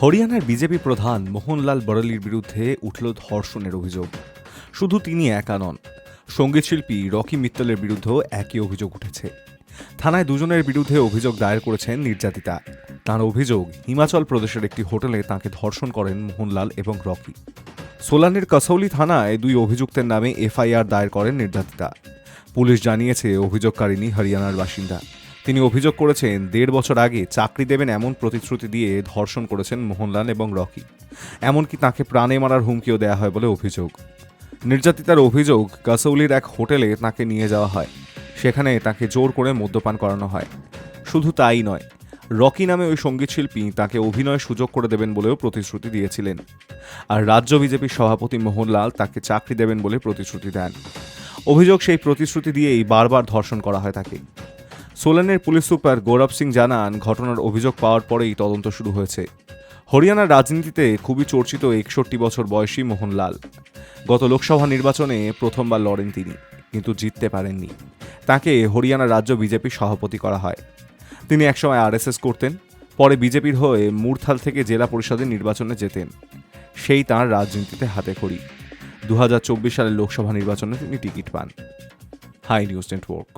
হরিয়ানার বিজেপি প্রধান মোহনলাল বরলির বিরুদ্ধে উঠল ধর্ষণের অভিযোগ। শুধু তিনি একা নন সঙ্গীতশিল্পী রকি মিত্তলের বিরুদ্ধেও একই অভিযোগ উঠেছে। থানায় দুজনের বিরুদ্ধে অভিযোগ দায়ের করেছেন নির্যাতিতা। তার অভিযোগ, হিমাচল প্রদেশের একটি হোটেলে তাকে ধর্ষণ করেন মোহনলাল এবং রকি। সোলানের কাসৌলি থানায় দুই অভিযুক্তের নামে এফআইআর দায়ের করেন নির্যাতিতা। পুলিশ জানিয়েছে অভিযোগকারিনী হরিয়ানার বাসিন্দা। তিনি অভিযোগ করেছেন, দেড় বছর আগে চাকরি দেবেন এমন প্রতিশ্রুতি দিয়ে ধর্ষণ করেছেন মোহনলাল এবং রকি। এমনকি তাকে প্রাণে মারার হুমকিও দেওয়া হয় বলে অভিযোগ। নির্যাতিতার অভিযোগ কাসৌলির এক হোটেলে তাকে নিয়ে যাওয়া হয়। সেখানে তাকে জোর করে মদ্যপান করানো হয়। শুধু তাই নয়, রকি নামে ওই সঙ্গীতশিল্পী তাকে অভিনয় সুযোগ করে দেবেন বলেও প্রতিশ্রুতি দিয়েছিলেন। আর রাজ্য বিজেপির সভাপতি মোহনলাল তাকে চাকরি দেবেন বলে প্রতিশ্রুতি দেন। অভিযোগ সেই প্রতিশ্রুতি দিয়েই বারবার ধর্ষণ করা হয় তাকে। সোলানের পুলিশ সুপার গৌরব সিং জানান, ঘটনার অভিযোগ পাওয়ার পরেই তদন্ত শুরু হয়েছে। হরিয়ানার রাজনীতিতে খুবই চর্চিত একষট্টি বছর বয়সী মোহনলাল। গত লোকসভা নির্বাচনে প্রথমবার লড়েন তিনি, কিন্তু জিততে পারেননি। তাকে হরিয়ানা রাজ্য বিজেপির সভাপতি করা হয়। তিনি একসময় আরএসএস করতেন, পরে বিজেপির হয়ে মুরথাল থেকে জেলা পরিষদের নির্বাচনে যেতেন। সেই তাঁর রাজনীতিতে হাতে খড়ি দু সালের লোকসভা নির্বাচনে তিনি টিকিট পান। Hi news network.